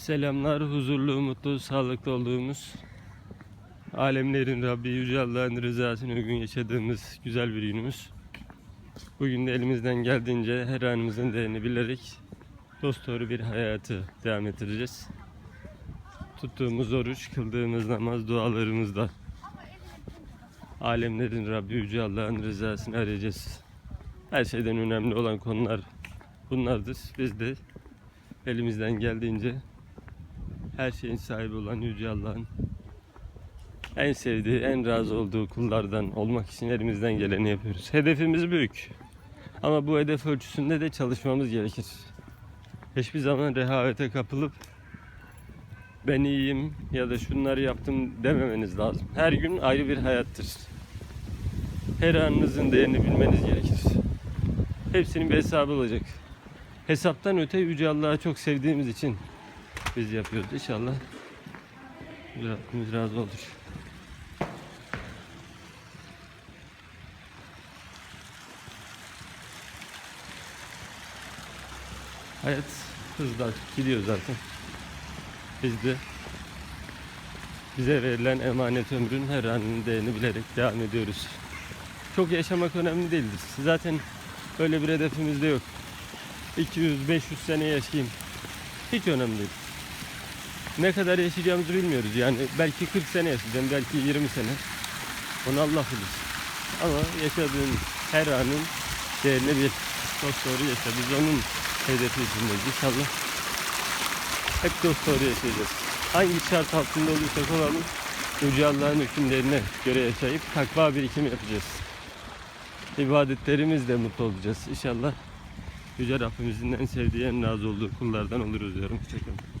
Selamlar, huzurlu, mutlu, sağlıklı olduğumuz alemlerin Rabbi Yüce Allah'ın rızasını uygun yaşadığımız güzel bir günümüz. Bugün de elimizden geldiğince her anımızın değerini bilerek dost doğru bir hayatı devam ettireceğiz. Tuttuğumuz oruç, kıldığımız namaz, dualarımızla alemlerin Rabbi Yüce Allah'ın rızasını arayacağız. Her şeyden önemli olan konular bunlardır. Biz de elimizden geldiğince her şeyin sahibi olan Yüce Allah'ın en sevdiği, en razı olduğu kullardan olmak için elimizden geleni yapıyoruz. Hedefimiz büyük. Ama bu hedef ölçüsünde de çalışmamız gerekir. Hiçbir zaman rehavete kapılıp ben iyiyim ya da şunları yaptım dememeniz lazım. Her gün ayrı bir hayattır. Her anınızın değerini bilmeniz gerekir. Hepsinin bir hesabı olacak. Hesaptan öte Yüce Allah'ı çok sevdiğimiz için biz yapıyoruz. İnşallah Rabbimiz razı olur. Hayat hızla gidiyor zaten. Biz de bize verilen emanet ömrün her anının değerini bilerek devam ediyoruz. Çok yaşamak önemli değildir. Zaten öyle bir hedefimiz de yok. 200-500 sene yaşayayım. Hiç önemli değil. Ne kadar yaşayacağımızı bilmiyoruz. Yani belki 40 sene yaşayacağım, belki 20 sene. Onu Allah bilir. Ama yaşadığın her anın değerini bir dost doğru yaşa. Biz onun hedefi içindeyiz. İnşallah hep dost doğru yaşayacağız. Hangi şart altında olursak olalım Yüce Allah'ın hükümlerine göre yaşayıp takva birikimi yapacağız. İbadetlerimizle mutlu olacağız. İnşallah Yüce Rabbimizin en sevdiği, en razı olduğu kullardan oluruz diyorum. Hoşçakalın.